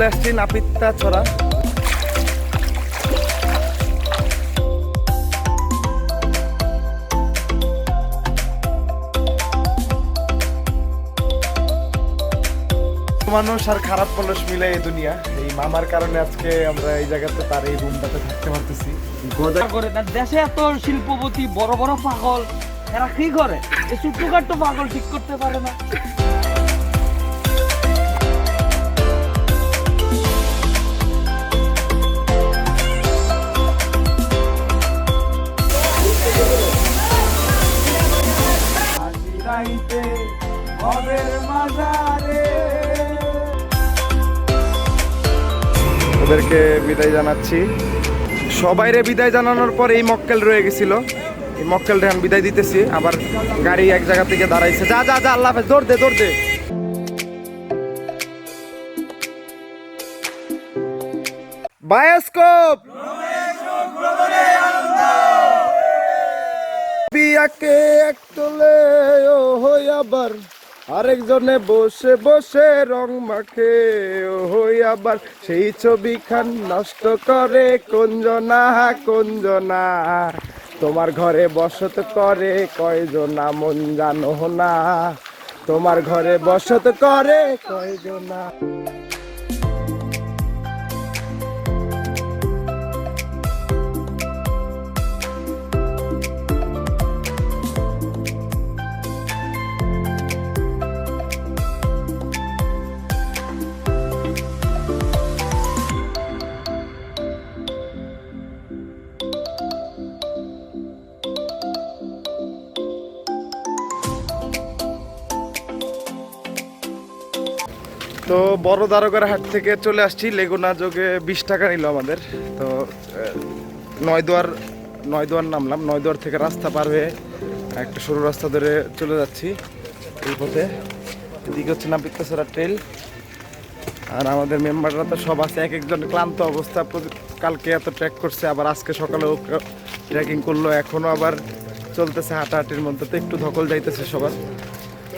চলে আসছি নাপিত্তা ছড়া। মানুষ আর খারাপ মানুষ মিলে এই দুনিয়া। এই মামার কারণে আজকে আমরা এই জায়গাতে তার এই রুমটাতে থাকতে পারতেছি। করে দেশে এত শিল্পপতি বড় বড় পাগল এরা কি করে? এই ছোট্টখাট্ট পাগল ঠিক করতে পারে না। ওদেরকে বিদায় জানাচ্ছি। সবাইরে বিদায় জানানোর পর এই মক্কেল রয়ে গেছিল। এই মক্কেলটা আমি বিদায় দিতেছি। আবার গাড়ি এক জায়গা থেকে দাঁড়াইছে। যা যা যা, আল্লাহ হাফেজ, দৌড় দে দৌড় দে। বায়োস্কোপ! বিয়াকে এক তোলে, ও হই আবার আরেকজনে বসে বসে রং মাখে। হই আবার সেই ছবি খান নষ্ট করে কোনজনা কোনজনা। তোমার ঘরে বসত করে কয়জনা, মন জানো না তোমার ঘরে বসত করে কয়জনা। তো বড় দ্বারকার হাট থেকে চলে আসছি। লেগুনা যোগে বিশ টাকা নিল আমাদের। তো নয়দুয়ার নয়দুয়ার নামলাম। নয়দুয়ার থেকে রাস্তা পার হয়ে একটা সরু রাস্তা ধরে চলে যাচ্ছি এই পথে। এদিকে হচ্ছে নাপিতাসরা ট্রেল আর আমাদের মেম্বাররা তো সব আছে। এক একজন ক্লান্ত অবস্থা। কালকে এত ট্র্যাক করছে, আবার আজকে সকালেও ট্রেকিং করল। এখনও আবার চলতেছে হাঁটাহাঁটির মধ্যে। তো একটু ধকল যাইতেছে সবার।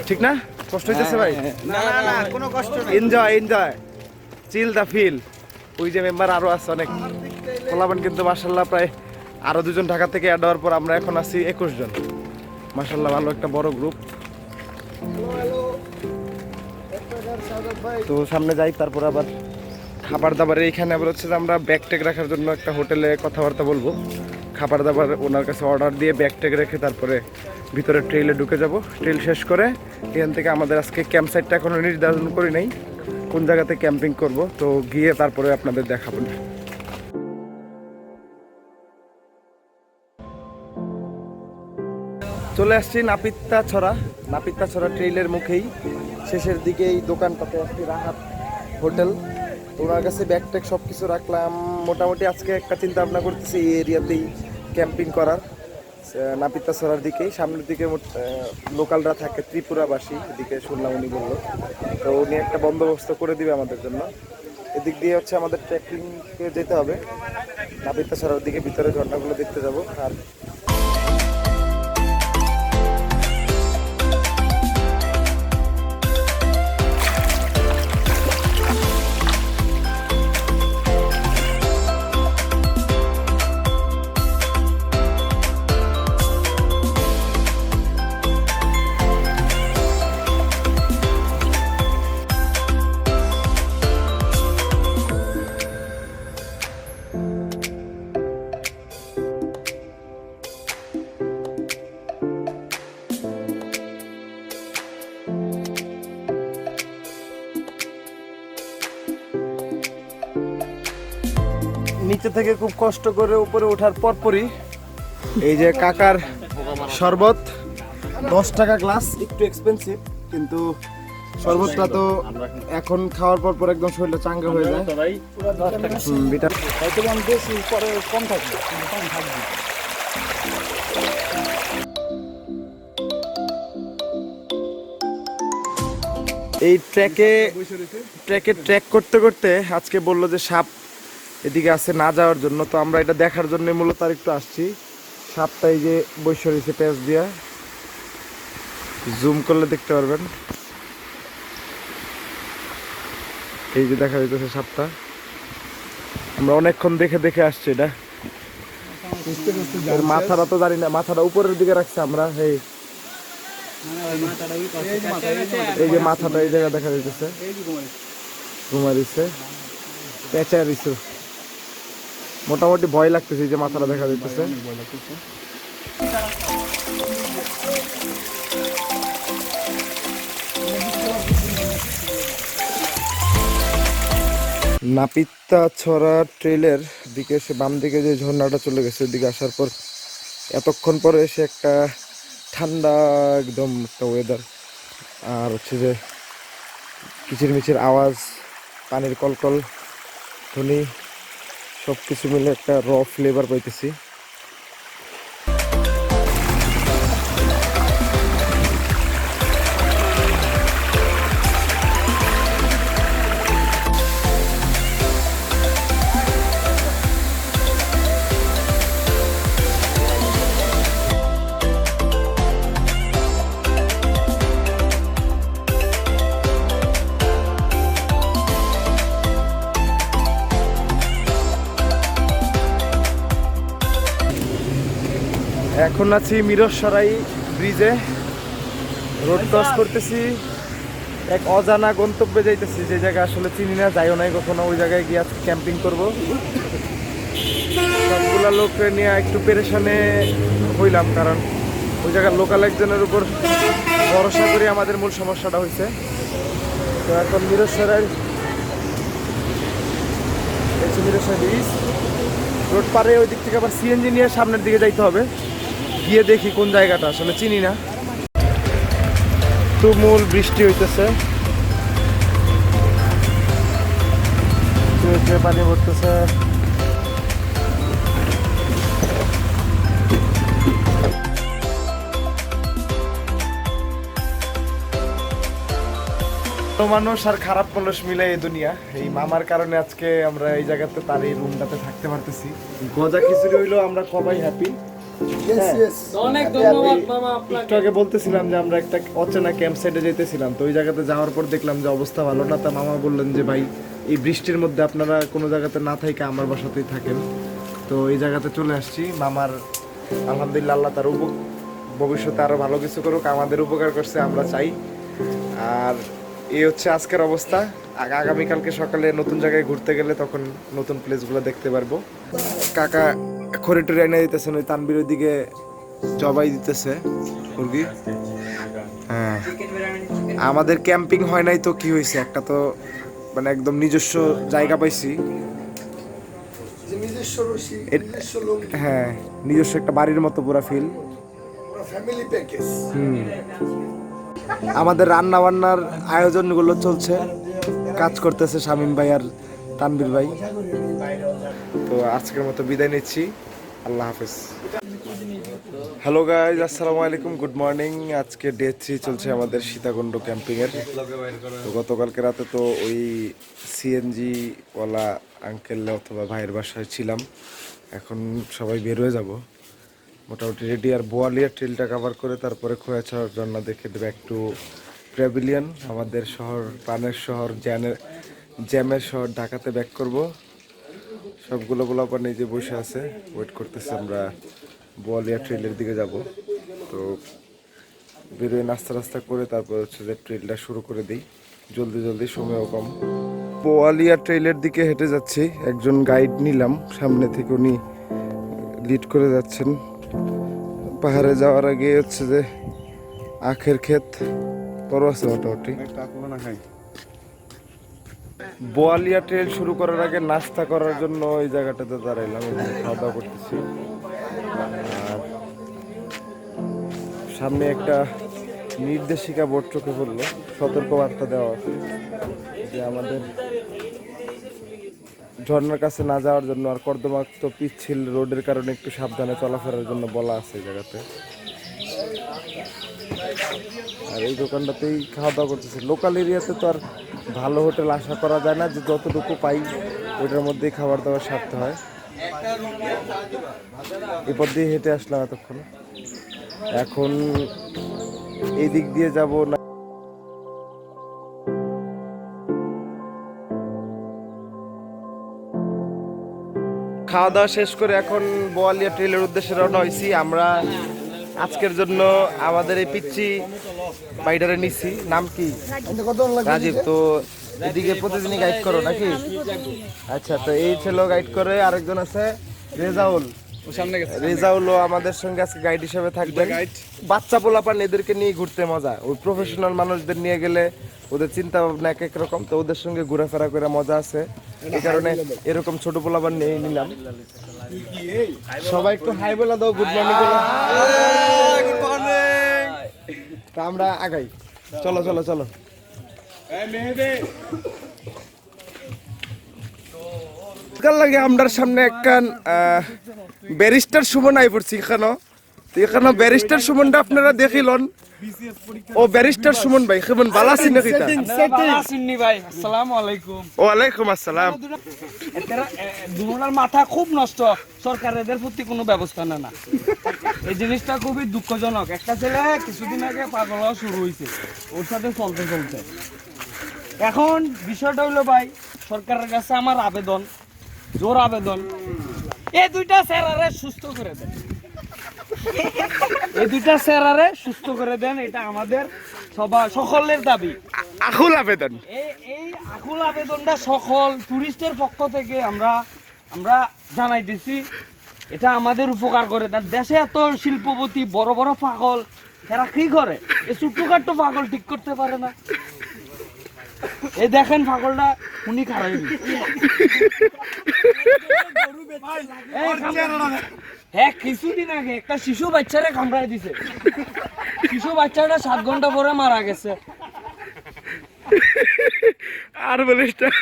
ঠিক না? কষ্ট হইতেছে ভাই? না না না কোনো কষ্ট enjoy enjoy chill the feel ওই যে মেম্বার আরও আছে অনেক। পোলাবান কিন্তু মাসাল্লাহ প্রায় আরও দুজন ঢাকা থেকে অ্যাড হওয়ার পর আমরা এখন আছি একুশ জন। মাসাল্লাহ ভালো একটা বড় গ্রুপ তো সামনে যাই তারপর আবার খাবার দাবার এইখানে আবার হচ্ছে যে আমরা ব্যাগ ট্যাগ রাখার জন্য একটা হোটেলে কথাবার্তা বলব। খাবার দাবার ওনার কাছে অর্ডার দিয়ে ব্যাগ ট্যাগ রেখে তারপরে ভিতরে ট্রেলে ঢুকে যাব। ট্রেল শেষ করে এখান থেকে আমাদের আজকে ক্যাম্প সাইটটা এখনও নির্ধারণ করি নাই, কোন জায়গাতে ক্যাম্পিং করব। তো গিয়ে তারপরে আপনাদের দেখাবো না। চলে আসছি নাপিত্তা ছড়া। নাপিত্তা ছড়া ট্রেইলের মুখেই। শেষের দিকে এই দোকানটাতে আসছি রাহাত হোটেল ওনার কাছে ব্যাগ ট্যাগ সব কিছু রাখলাম। মোটামুটি আজকে একটা চিন্তা ভাবনা করতেছি এই এরিয়াতেই ক্যাম্পিং করার। ছড়ার দিকেই। সামনের দিকে লোকালরা থাকে, ত্রিপুরাবাসী। এদিকে শুনলাম উনি বলল। তো উনি একটা বন্দোবস্ত করে দিবে আমাদের জন্য। এদিক দিয়ে হচ্ছে আমাদের ট্রেকিংকে যেতে হবে। নাপিত্তা ছড়ার দিকে ভিতরে ঝর্ণাগুলো দেখতে যাব। আর থেকে খুব কষ্ট করে উপরে ওঠার পরপরই এই যে কাকার শরবত, দশ টাকা গ্লাস একটু এক্সপেন্সিভ কিন্তু শরবতটা তো এখন খাওয়ার পর পর একদম শরীরটা চাঙ্গা হয়ে যায়। এই ট্র্যাকে ট্র্যাকে ট্র্যাক করতে করতে আজকে বলল যে সাপ এদিকে আছে না যাওয়ার জন্য। তো আমরা এটা দেখার জন্য মূলত আর একটু আসছি। সাপটা এই যে বৈশ রয়েছে প্যাচ দিয়া। জুম করলে দেখতে পারবেন। এই যে দেখা যাইতেছে সাপটা আমরা অনেকক্ষণ দেখে দেখে আসছি এটা। মাথাটা তো জানি না, মাথাটা উপরের দিকে রাখছে আমরা, এই। এই যে মাথাটা এই জায়গা দেখা যাইতেছে। ঘুমারিছে পেঁচা দিছে। মোটামুটি ভয় লাগতেছে যে মাথাটা দেখা যাইতেছে। নাপিতা ছড়া ট্রেলের দিকে এসে বাম দিকে যে ঝর্ণাটা চলে গেছে ওদিকে আসার পর এতক্ষণ পরে এসে একটা ঠান্ডা একদম একটা ওয়েদার আর হচ্ছে যে কিচিরমিচির আওয়াজ, পানির কলকল, ধ্বনি সব কিছু মিলে একটা র ফ্লেভার পাইতেছি। এখন আছি মিরসরাই ব্রিজে। রোড ক্রস করতেছি। এক অজানা গন্তব্যে যাইতেছি যে জায়গা আসলে চিনি না যাইও নাই কখনো ওই জায়গায় গিয়ে আজকে ক্যাম্পিং করব। সবগুলা লোক নিয়ে একটু পেরেশানে হইলাম কারণ ওই জায়গার লোকাল একজনের উপর ভরসা করে আমাদের মূল সমস্যাটা হয়েছে তো এখন মিরসরাই মিরসরাই ব্রিজ রোড পারে ওই দিক থেকে আবার সিএনজি নিয়ে সামনের দিকে যাইতে হবে। গিয়ে দেখি কোন জায়গাটা, আসলে চিনি না। তুমুল বৃষ্টি হইতেছে। পানি পড়তেছে। মানুষ আর খারাপ মানুষ মিলে এই দুনিয়া। এই মামার কারণে আজকে আমরা এই জায়গাতে তার এই রুমটাতে থাকতে পারতেছি। গজা খিচুড়ি হইল আমরা সবাই হ্যাপি অনেক ধন্যবাদ মামা আপনাকে। একটু বলতেছিলাম যে আমরা একটা অচেনা ক্যাম্প সাইডে যেতেছিলাম তো ওই জায়গাতে যাওয়ার পর দেখলাম যে অবস্থা ভালো না। তা মামা বললেন যে ভাই এই বৃষ্টির মধ্যে আপনারা কোনো জায়গাতে না থেকে আমার বাসাতেই থাকেন। তো এই জায়গাতে চলে আসছি। মামার আলহামদুলিল্লাহ আল্লাহ তার উপ ভবিষ্যতে আরও ভালো কিছু করুক আমাদের উপকার করছে আমরা চাই। আর এই হচ্ছে আজকের অবস্থা। আগামীকালকে সকালে নতুন জায়গায় ঘুরতে গেলে তখন নতুন প্লেসগুলো দেখতে পারব। কাকা খড়ি টড়ি এনে দিতেছেন ওই তানবিরের দিকে জবাই দিতেছে মুরগি। হ্যাঁ। আমাদের ক্যাম্পিং হয় নাই তো কি হয়েছে? একটা তো মানে একদম নিজস্ব জায়গা পাইছি। হ্যাঁ নিজস্ব একটা বাড়ির মতো পুরা ফিল আমাদের রান্না বান্নার আয়োজনগুলো চলছে কাজ করতেছে শামীম ভাই আর তানবীর ভাই। তো আজকের মতো বিদায় নিচ্ছি। আল্লাহ হাফেজ। হ্যালো গাইজ আসসালামু আলাইকুম গুড মর্নিং আজকে ডে থ্রি চলছে আমাদের সীতাকুণ্ড ক্যাম্পিংয়ের তো গতকালকে রাতে তো ওই সিএনজি ওয়ালা আঙ্কেল অথবা ভাইয়ের বাসায় ছিলাম। এখন সবাই বের হয়ে যাব। মোটামুটি রেডি আর বোয়ালিয়া ট্রেলটা কভার করে তারপরে খোয়াছাড় জন্য দেখে দেবে একটু প্রেভিলিয়ন আমাদের শহর প্রাণের শহর, জ্যানের জ্যামের শহর ঢাকাতে ব্যাক করব। সবগুলো গোলাপার নিজে বসে আছে। ওয়েট করতেছে আমরা। বোয়ালিয়া ট্রেলের দিকে যাব। তো বেরোয় নাস্তা রাস্তা করে তারপর হচ্ছে যে ট্রেলটা শুরু করে দিই। জলদি জলদি সময়ও কম। বোয়ালিয়া ট্রেলের দিকে হেঁটে যাচ্ছি। একজন গাইড নিলাম। সামনে থেকে উনি লিড করে যাচ্ছেন। পাহাড়ে যাওয়ার আগে হচ্ছে যে আখের ক্ষেত। বড় আছে মোটামুটি? বোয়ালিয়া ট্রেল শুরু করার আগে নাস্তা করার জন্য ওই জায়গাটাতে দাঁড়াইলাম খাওয়া দাওয়া করতেছি। আর সামনে একটা নির্দেশিকা বোর্ড চোখে পড়ল, সতর্কবার্তা দেওয়া আছে যে আমাদের ঝর্ণার কাছে না যাওয়ার জন্য আর কর্দমাক্ত পিচ্ছিল রোডের কারণে একটু সাবধানে চলাফেরার জন্য বলা আছে এই জায়গাতে। আর এই দোকানটাতেই খাওয়া দাওয়া করতেছে লোকাল এরিয়াতে তো আর ভালো হোটেল আশা করা যায় না যে যতটুকু পাই ওটার মধ্যেই খাবার দাবার সারতে হয়। এরপর দিয়ে হেঁটে আসলাম এতক্ষণ। এখন এই দিক দিয়ে যাব না খাওয়া দাওয়া শেষ করে এখন বোয়ালিয়া ট্রেলের উদ্দেশ্যে রওনা হয়েছি। আমরা আজকের জন্য আমাদের এই পিচ্ছি বাইডারে নিচ্ছি। নাম কি? রাজীব। তো এদিকে প্রতিদিনই গাইড করো নাকি? আচ্ছা তো এই ছিল গাইড করে আরেকজন আছে রেজাউল। রেজাউলও আমাদের সঙ্গে আজকে গাইড হিসেবে থাকবে বাচ্চা পোলাপান এদেরকে নিয়ে ঘুরতে মজা। ওই প্রফেশনাল মানুষদের নিয়ে গেলে ওদের চিন্তা ভাবনা এক এক রকম তো ওদের সঙ্গে ঘোরাফেরা করে মজা আছে। এই কারণে এরকম ছোট পোলাপান নিয়ে নিলাম। সবাই একটু হাই বলে দাও গুড মর্নিং তা আমরা আগাই। চলো চলো চলো। লাগে আমরার সামনে একখান ব্যারিস্টার শুভ নাই পড়ছি এখানে তো এখানে ব্যারিস্টার সুমনটা আপনারা দেখিলন ও ব্যারিস্টার সুমন ভাই কেমন ভালো আছেন নাকি তা? ভাই আসসালামু আলাইকুম। ওয়ালাইকুম আসসালাম। এরা দুজনের মাথা খুব নষ্ট সরকার এদের প্রতি কোনো ব্যবস্থা নেয় না। এই জিনিসটা খুবই দুঃখজনক। একটা ছেলে কিছুদিন আগে পাগল হওয়া শুরু হয়েছে ওর সাথে চলতে চলতে। এখন বিষয়টা হলো ভাই সরকারের কাছে আমার আবেদন জোর আবেদন। এই দুইটা স্যারারে সুস্থ করে দেন। এই দুইটা স্যারারে সুস্থ করে দেন এটা আমাদের সবার সকলের দাবি। আকুল আবেদন। এই আকুল আবেদনটা সকল টুরিস্টের পক্ষ থেকে আমরা আমরা জানাইতেছি। এটা আমাদের উপকার করে তার দেশে এত শিল্পপতি বড় বড় পাগল এরা কি করে? এই ছোট্টখাট্ট পাগল ঠিক করতে পারে না। এই দেখেন ফাগলটা উনি খারাপ হ্যাঁ কিছুদিন আগে একটা শিশু বাচ্চারে কামড়ায় দিছে। শিশু বাচ্চাটা সাত ঘণ্টা পরে মারা গেছে। আর বলিস আর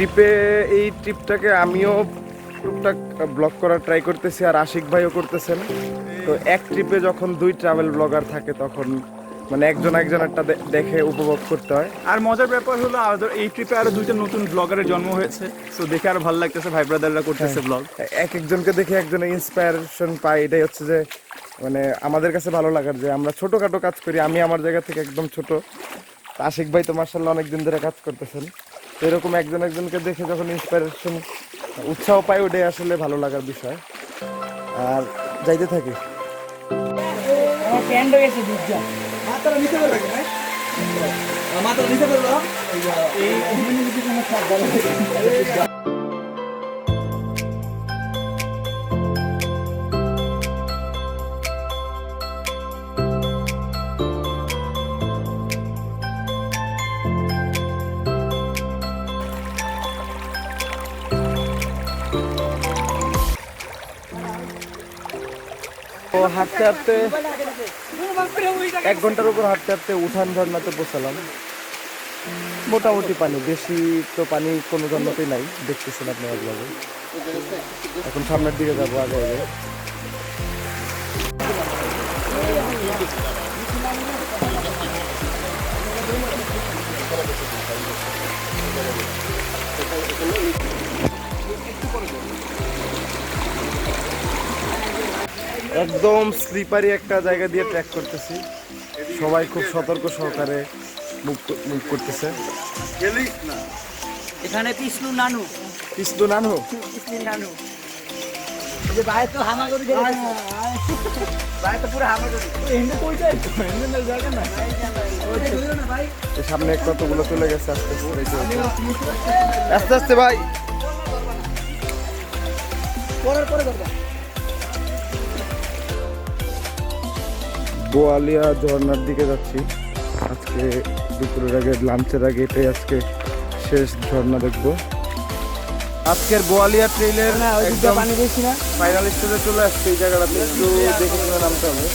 ট্রিপে এই ট্রিপটাকে আমিও টুকটাক ব্লগ করার ট্রাই করতেছি আর আশিক ভাইও করতেছেন। তো এক ট্রিপে যখন দুই ট্রাভেল ব্লগার থাকে তখন মানে একজন একজনেরটা দেখে উপভোগ করতে হয়। আর মজার ব্যাপার হলো এই ট্রিপে আরও দুইটা নতুন ব্লগারের জন্ম হয়েছে। তো দেখে আরও ভালো লাগতেছে ভাই ব্রাদাররা করতেছে ব্লগ এক একজনকে দেখে একজনের ইন্সপায়ারেশন পাই এটাই হচ্ছে যে মানে আমাদের কাছে ভালো লাগার যে আমরা ছোটোখাটো কাজ করি আমি আমার জায়গা থেকে একদম ছোট। আশিক ভাই তো মার্শাল্লাহ অনেকদিন ধরে কাজ করতেছেন। এরকম একজন একজনকে দেখে যখন ইন্সপিরেশন উৎসাহ পাই ওটাই আসলে ভালো লাগার বিষয়। আর যাইতে থাকি। আমার প্যান্ট হয়ে গেছে তো হাঁটতে হাঁটতে এক ঘণ্টার উপর হাঁটতে হাঁটতে উঠান ঝর্ণাতে পৌঁছালাম মোটামুটি পানি, বেশি তো পানি কোনো ঝর্ণাতেই নাই, দেখতেছেন আপনারা ব্লগে এখন সামনের দিকে যাব আগে আগে। একদম স্লিপারি একটা জায়গা দিয়ে ট্র্যাক করতেছি। সবাই খুব সতর্ক সহকারে মুভ মুভ করতেছে। এখানে কৃষ্ণ নানু। কৃষ্ণ নানু? কৃষ্ণ নানু। যে তো হামাগুড়ি দিয়ে তো পুরো হামাগুড়ি। এখানে কইতে এখানে জায়গা না ভাই এই সামনে কতগুলো চলে গেছে আস্তে আস্তে আস্তে আস্তে ভাই। বোয়ালিয়া ঝর্নার দিকে যাচ্ছি। আজকে দুপুরের আগে লাঞ্চের আগে এটাই আজকে শেষ ঝর্ণা দেখব। আজকের একদম না? ফাইনাল স্টেজে চলে আসছে এই জায়গাটাতে। একটু দেখে শুনে নামতে হবে।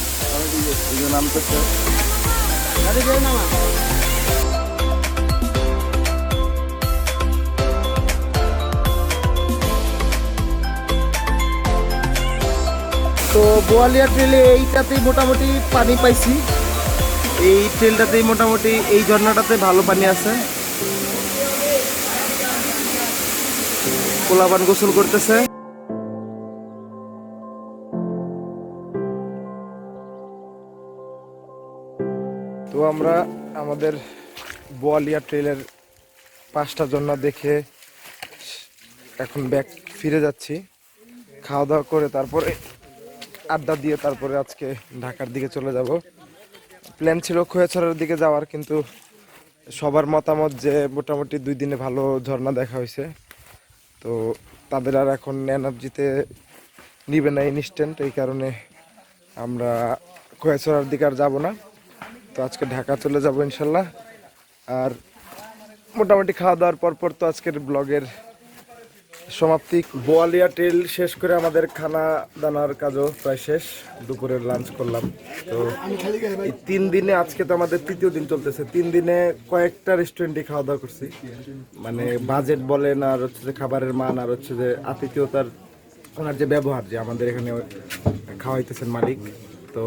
নামতেছে। তো বোয়ালিয়া ট্রেলে এইটাতেই মোটামুটি পানি পাইছি। এই ট্রেলটাতেই মোটামুটি এই ঝর্ণাটাতে ভালো পানি আছে। কোলাবান গোসল করতেছে। তো আমরা আমাদের বোয়ালিয়া ট্রেলের পাঁচটা ঝর্ণা দেখে এখন ব্যাক ফিরে যাচ্ছি। খাওয়া দাওয়া করে তারপরে আড্ডা দিয়ে তারপরে আজকে ঢাকার দিকে চলে যাব। প্ল্যান ছিল খোয়াছড়ার দিকে যাওয়ার, কিন্তু সবার মতামত যে মোটামুটি দুই দিনে ভালো ঝর্ণা দেখা হয়েছে। তো তাদের আর এখন এনার্জিতে নিবে না ইনস্ট্যান্ট এই কারণে আমরা খোয়াছড়ার দিকে আর যাব না। তো আজকে ঢাকা চলে যাব ইনশাল্লাহ। আর মোটামুটি খাওয়া দাওয়ার পর পর তো আজকের ব্লগের সমাপ্তি। বোয়ালিয়া টেল শেষ করে আমাদের খানা দানার কাজও প্রায় শেষ। দুপুরের লাঞ্চ করলাম। তো তিন দিনে আজকে তো আমাদের তৃতীয় দিন চলতেছে। তিন দিনে কয়েকটা রেস্টুরেন্টে খাওয়া দাওয়া করছি। মানে বাজেট বলেন আর হচ্ছে যে খাবারের মান আর হচ্ছে যে আতিথ্যতার ওনার যে ব্যবহার যে আমাদের এখানে খাওয়াইতেছেন মালিক। তো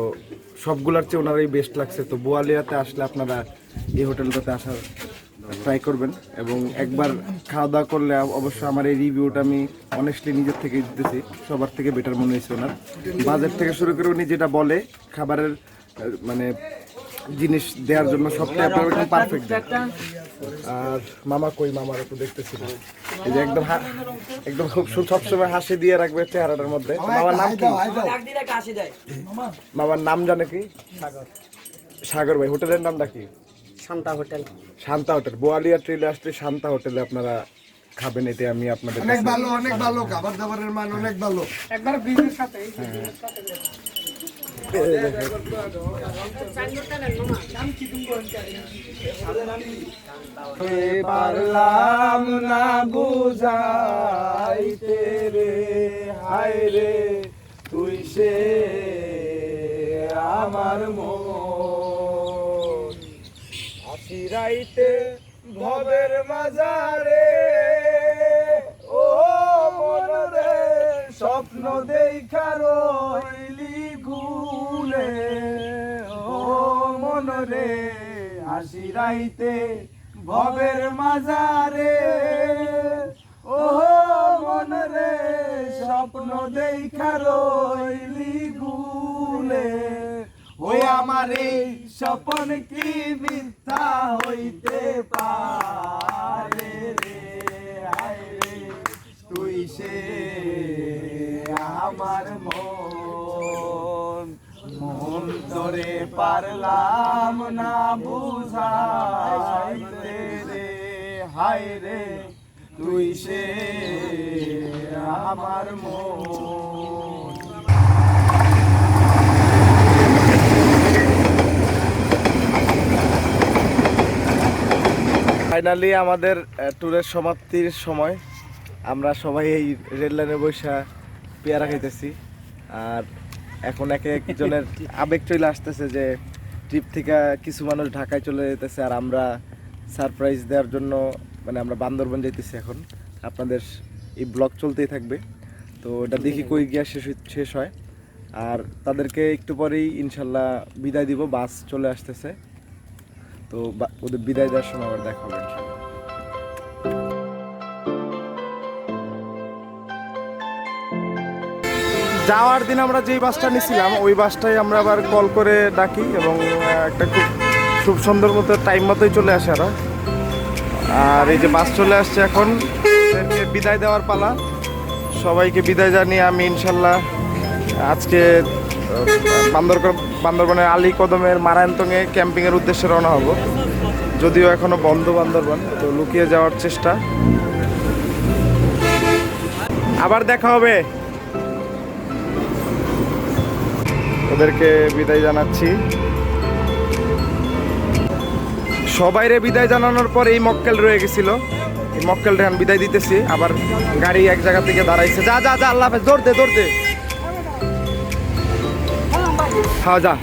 সবগুলার চেয়ে ওনারই বেস্ট লাগছে। তো বোয়ালিয়াতে আসলে আপনারা এই হোটেলটাতে আসার ট্রাই করবেন এবং একবার খাওয়া দাওয়া করলে অবশ্যই আমার এই রিভিউটা আমি অনেস্টলি নিজের থেকে দিতেছি। সবার থেকে বেটার মনে হয়েছে ওনার। বাজেট থেকে শুরু করে উনি যেটা বলে খাবারের মানে জিনিস দেওয়ার জন্য সবটাই আপনার একদম পারফেক্ট আর মামা কই? মামার একটু দেখতেছি। না। এই যে একদম একদম খুব সবসময় হাসি দিয়ে রাখবে চেহারাটার মধ্যে। মামার নাম কি? মামার নাম জানে কি? সাগর ভাই হোটেলের নামটা কি? শান্তা হোটেল। শান্তা হোটেল। বোয়ালিয়া ট্রেলে আসলে শান্তা হোটেলে আপনারা খাবেন এতে আমি আপনাদের অনেক ভালো অনেক ভালো খাবার দাবারের মান অনেক ভালো। একবার ব্রিজের সাথে পারলাম না বুঝাইতে রে হায় রে তুই সে আমার মন। আশিরাইতে ভবের মাজারে। ও মন রে স্বপ্ন দেখা রইলি গুলে ও মন রে আশিরাইতে ভবের মাজারে। ও মন রে স্বপ্ন দেখা রইলি গুলে ওই আমার এই স্বপন কি মিথ্যা হইতে পারে রে হায় রে। তুই সে আমার মন। মন তোরে পারলাম না বুঝাইতে রে, হায় রে। তুই সে আমার মন। ফাইনালি আমাদের ট্যুরের সমাপ্তির সময় আমরা সবাই এই রেল লাইনে বসে পেয়ারা খাইতেছি। আর এখন এক একজনের আবেগ চলে আসতেছে যে ট্রিপ থেকে কিছু মানুষ ঢাকায় চলে যেতেছে আর আমরা সারপ্রাইজ দেওয়ার জন্য মানে আমরা বান্দরবন যাইতেছি এখন। আপনাদের এই ব্লগ চলতেই থাকবে। তো এটা দেখি কই গিয়া শেষ শেষ হয়। আর তাদেরকে একটু পরেই ইনশাল্লাহ বিদায় দিব বাস চলে আসতেছে। তো ওদের বিদায় দেওয়ার সময় আবার দেখা হবে যাওয়ার দিন আমরা যেই বাসটা নিয়েছিলাম ওই বাসটাই আমরা আবার কল করে ডাকি এবং একটা খুব খুব সুন্দর মতো টাইম মতোই চলে আসে আরও। আর এই যে বাস চলে আসছে এখন বিদায় দেওয়ার পালা। সবাইকে বিদায় জানিয়ে আমি ইনশাল্লাহ আজকে আহ, বান্দর বান্দরবানের আলী কদমের মারায়ন্তঙে ক্যাম্পিংয়ের উদ্দেশ্যে রওনা হব। যদিও এখনও বন্ধ বান্দরবান, তো লুকিয়ে যাওয়ার চেষ্টা। আবার দেখা হবে। ওদেরকে বিদায় জানাচ্ছি। সবাইরে বিদায় জানানোর পর এই মক্কেল রয়ে গেছিল। মক্কেল রেহান বিদায় দিতেছি। আবার গাড়ি এক জায়গা থেকে দাঁড়াইছে। যা যা যা, আল্লাহ হাফেজ, দৌড় দে দৌড় দে। হ্যাঁ। যা